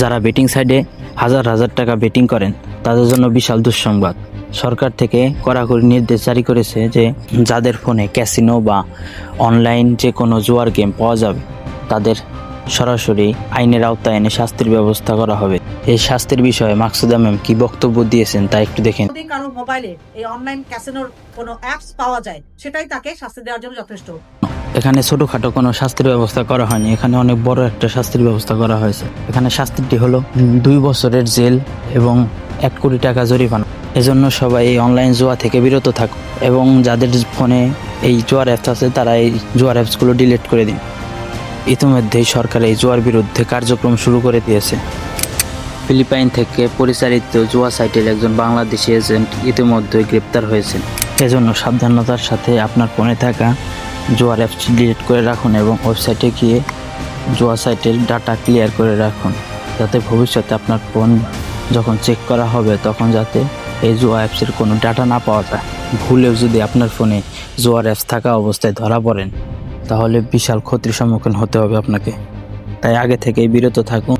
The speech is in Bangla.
যারা বেটিং সাইডে হাজার হাজার টাকা বেটিং করেন, তাদের জন্য বিশাল দুঃসংবাদ। সরকার থেকে কড়াকড়ি নির্দেশ জারি করেছে যে যাদের ফোনে ক্যাসিনো বা অনলাইন যে কোনো জুয়ার গেম পাওয়া যাবে, তাদের সরাসরি আইনের আওতায় এনে শাস্তির ব্যবস্থা করা হবে। এই শাস্তির বিষয়ে মাকসুদা ম্যাম কি বক্তব্য দিয়েছেন তা একটু দেখেন কারও মোবাইলে এই অনলাইন ক্যাসিনোর কোনো অ্যাপস পাওয়া যায়, সেটাই তাকে শাস্তি দেওয়ার জন্য যথেষ্ট। এখানে ছোটখাটো কোনো শাস্তির ব্যবস্থা করা হয়নি। এখানে অনেক বড় একটা শাস্তির ব্যবস্থা করা হয়েছে। এখানে শাস্তিটি হলো দুই বছরের জেল এবং এক কোটি টাকা জরিমানা। এজন্য সবাই এই অনলাইন জুয়া থেকে বিরত থাকুক এবং যাদের ফোনে এই জুয়ার অ্যাপস আছে, তারা এই জুয়ার অ্যাপসগুলো ডিলিট করে দিন। ইতিমধ্যেই সরকার এই জুয়ার বিরুদ্ধে কার্যক্রম শুরু করে দিয়েছে। ফিলিপাইন থেকে পরিচালিত জুয়া সাইটের একজন বাংলাদেশি এজেন্ট ইতিমধ্যে গ্রেপ্তার হয়েছেন। এজন্য সাবধানতার সাথে আপনার ফোনে থাকা জুয়ার অ্যাপস ডিলিট করে রাখুন এবং ওয়েবসাইটে গিয়ে জুয়া সাইটের ডাটা ক্লিয়ার করে রাখুন, যাতে ভবিষ্যতে আপনার ফোন যখন চেক করা হবে তখন যাতে এই জুয়া অ্যাপসের কোনো ডাটা না পাওয়া যায়। ভুলেও যদি আপনার ফোনে জোয়ার অ্যাপস থাকা অবস্থায় ধরা পড়েন, তাহলে বিশাল ক্ষতির সম্মুখীন হতে হবে আপনাকে। তাই আগে থেকেই বিরত থাকুন।